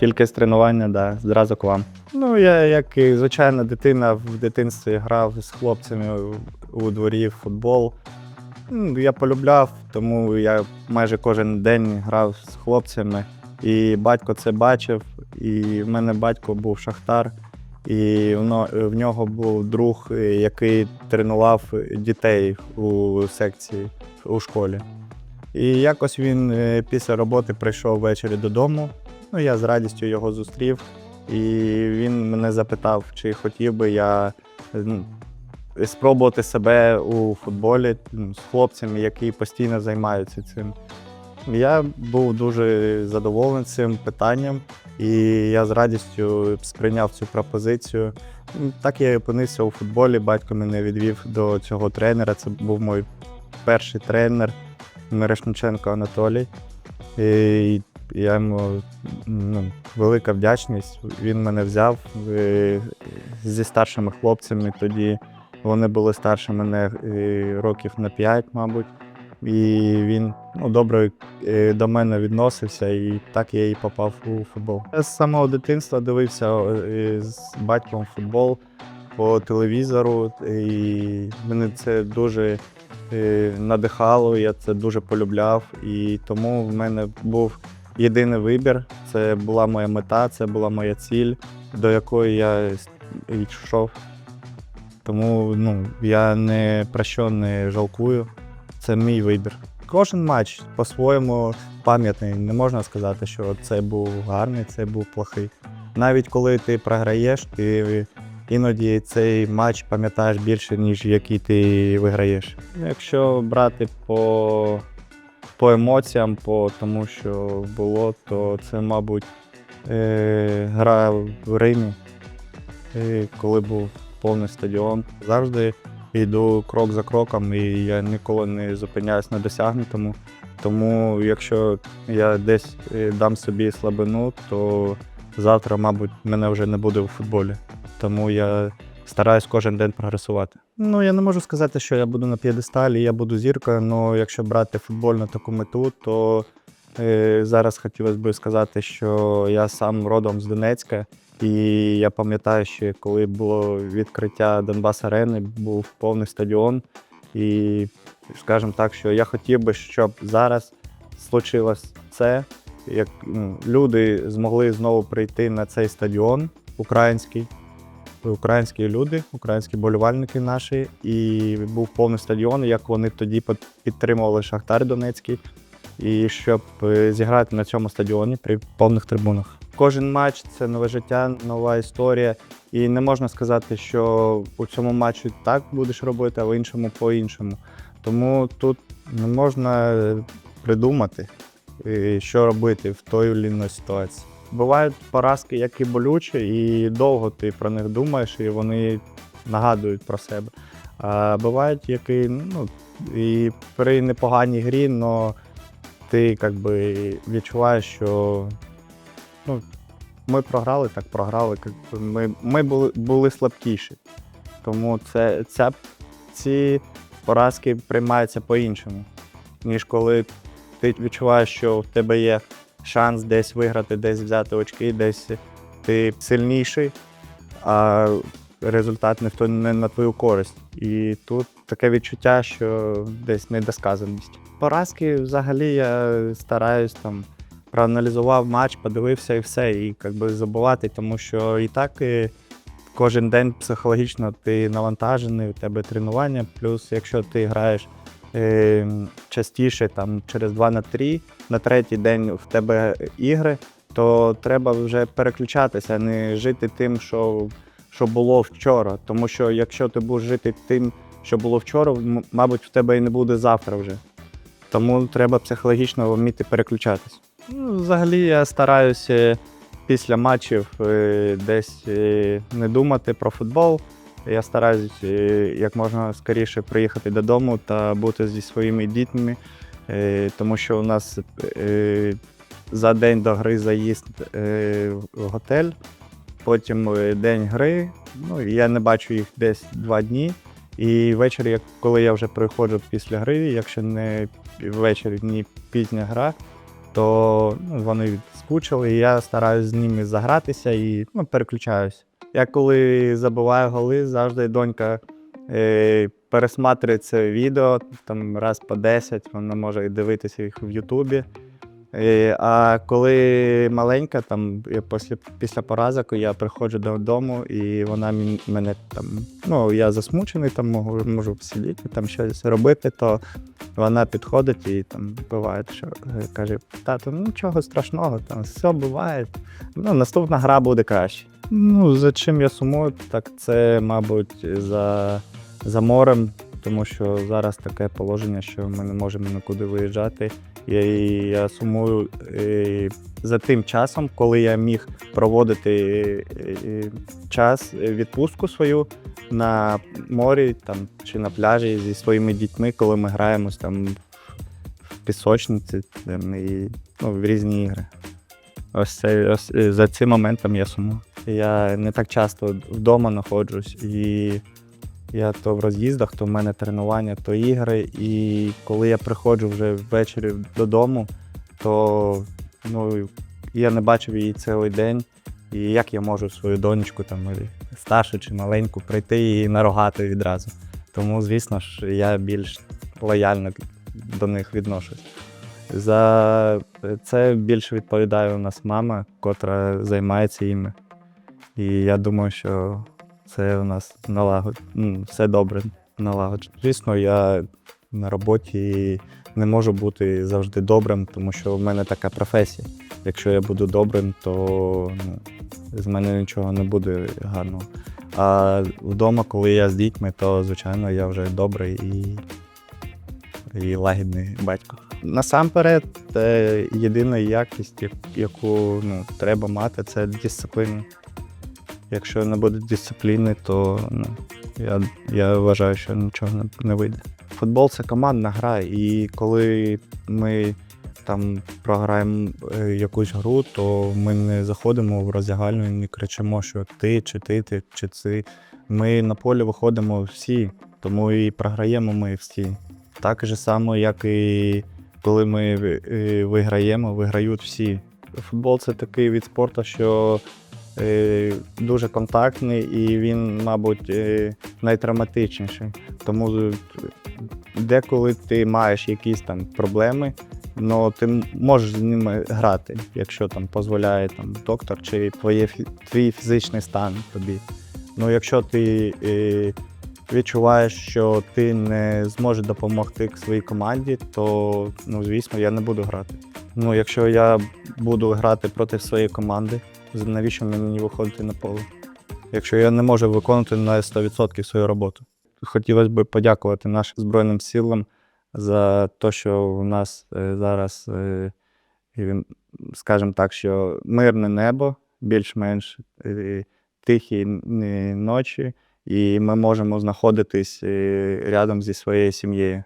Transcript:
Тільки з тренування, да, зразу к вам. Ну, я як і звичайна дитина в дитинстві грав з хлопцями у- дворі в футбол. Ну, Я полюбляв, тому я майже кожен день грав з хлопцями. І батько це бачив. І в мене батько був шахтар, і в нього був друг, який тренував дітей у секції у школі. І якось він е, після роботи прийшов ввечері додому. Ну, я з радістю його зустрів, і він мене запитав, чи хотів би я ну, спробувати себе у футболі з хлопцями, які постійно займаються цим. Я був дуже задоволений цим питанням, і я з радістю сприйняв цю пропозицію. Так я і опинився у футболі. Батько мене відвів до цього тренера. Це був мій перший тренер Мирошниченко Анатолій. І я йому ну, велика вдячність. Він мене взяв е, зі старшими хлопцями. Тоді вони були старше мене років на 5, мабуть. І він ну, добре е, до мене відносився, і так я і попав у футбол. Я з самого дитинства дивився е, з батьком футбол по телевізору, і мене це дуже надихало, я це дуже полюбляв. І тому в мене був єдиний вибір. Це була моя мета, це була моя ціль, до якої я йшов. Тому ну, я не про що не жалкую. Це мій вибір. Кожен матч по-своєму пам'ятний. Не можна сказати, що це був гарний, це був плохий. Навіть коли ти програєш, ти іноді цей матч пам'ятаєш більше, ніж який ти виграєш. Якщо брати по, по емоціям, по тому, що було, то це, мабуть, е, гра в Римі, е, коли був повний стадіон. Завжди йду крок за кроком, і я ніколи не зупиняюсь на досягнутому. Тому якщо я десь е, дам собі слабину, то завтра, мабуть, мене вже не буде у футболі. Тому я стараюсь кожен день прогресувати. Ну, я не можу сказати, що я буду на п'єдесталі, я буду зіркою, але якщо брати футбольну таку мету, то е, зараз хотілося б сказати, що я сам родом з Донецька, і я пам'ятаю, що коли було відкриття Донбас Арени, був повний стадіон. І скажімо так, що я хотів би, щоб зараз случилось це, як ну, люди змогли знову прийти на цей стадіон український. Українські люди, українські болівальники наші, і був повний стадіон, як вони тоді підтримували Шахтар Донецький, і щоб е, зіграти на цьому стадіоні при повних трибунах. Кожен матч це нове життя, нова історія. І не можна сказати, що у цьому матчі так будеш робити, а в іншому по-іншому. Тому тут не можна е, придумати, е, що робити в той чи іншій ситуації. Бувають поразки, які болючі, і довго ти про них думаєш, і вони нагадують про себе. А бувають, які ну, і при непоганій грі, але ти як би, відчуваєш, що ну, ми програли, так програли. як Ми, ми були, були слабкіші. Тому це, ця, ці поразки приймаються по-іншому, ніж коли ти відчуваєш, що в тебе є шанс десь виграти, десь взяти очки, десь ти сильніший, а результат не, не на твою користь. І тут таке відчуття, що десь недосказаність. Поразки взагалі я стараюсь там проаналізував матч, подивився і все, і якби забувати, тому що і так і кожен день психологічно ти навантажений, у тебе тренування. Плюс, якщо ти граєш частіше, там через 2 на 3, на третій день в тебе ігри, то треба вже переключатися, не жити тим, що, що було вчора. Тому що якщо ти будеш жити тим, що було вчора, мабуть, в тебе і не буде завтра вже. Тому треба психологічно вміти переключатись. Ну, взагалі я стараюся після матчів е, десь е, не думати про футбол. Я стараюсь е, як можна скоріше приїхати додому та бути зі своїми дітьми, е, тому що у нас е, за день до гри заїзд в готель, потім день гри. Ну, я не бачу їх десь два дні. І ввечері, коли я вже приходжу після гри, якщо не ввечері, ні пізня гра, то ну, вони скучили, і я стараюсь з ними загратися і ну, переключаюсь. Я коли забиваю голи, завжди донька е, пересматрює це відео там раз по 10, вона може дивитися їх в Ютубі. Е, а коли маленька, там я після, після поразок я приходжу додому, і вона мене там, ну я засмучений, там можу, можу сидіти, там щось робити, то вона підходить і там буває, що е, каже: тато, ну нічого страшного, там все буває. Ну, наступна гра буде краще. Ну, за чим я сумую, так це, мабуть, за, за морем, тому що зараз таке положення, що ми не можемо нікуди виїжджати. І я сумую е, за тим часом, коли я міг проводити е, е, час відпустку свою на морі там, чи на пляжі зі своїми дітьми, коли ми граємось там в пісочниці там, і ну, в різні ігри. Ось це ось за цим моментом я сумую. Я не так часто вдома знаходжусь, і я то в роз'їздах, то в мене тренування, то ігри. І коли я приходжу вже ввечері додому, то ну, я не бачив її цілий день. І як я можу свою донечку, там, старшу чи маленьку, прийти і нарогати відразу. Тому, звісно ж, я більш лояльно до них відношусь. За це більше відповідає у нас мама, котра займається іми. І я думаю, що це у нас налагод... ну, все добре налагоджено. Звісно, я на роботі не можу бути завжди добрим, тому що в мене така професія. Якщо я буду добрим, то ну, з мене нічого не буде гарного. А вдома, коли я з дітьми, то звичайно я вже добрий і, і лагідний батько. Насамперед, це єдина якість, яку ну, треба мати, це дисципліна. Якщо не буде дисципліни, то ну, я, я вважаю, що нічого не, не вийде. Футбол це командна гра, і коли ми там програємо е, якусь гру, то ми не заходимо в роздягальню і не кричимо, що ти, чи ти, ти чи ти. Ми на полі виходимо всі, тому і програємо ми всі. Так же само, як і коли ми е, виграємо, виграють всі. Футбол це такий від спорту, що дуже контактний і він, мабуть, е, найтравматичніший. Тому е, деколи ти маєш якісь там проблеми, але ти можеш з ними грати, якщо там дозволяє там, доктор чи твоє, твій фізичний стан тобі. Ну, якщо ти е, відчуваєш, що ти не зможеш допомогти своїй команді, то ну, звісно, я не буду грати. Ну, якщо я буду грати проти своєї команди, навіщо мені виходити на поле? Якщо я не можу виконувати на 100% свою роботу. Хотілося б подякувати нашим Збройним силам за те, що в нас е, зараз, е, скажімо так, що мирне небо, більш-менш е, тихі ночі, і ми можемо знаходитись рядом зі своєю сім'єю.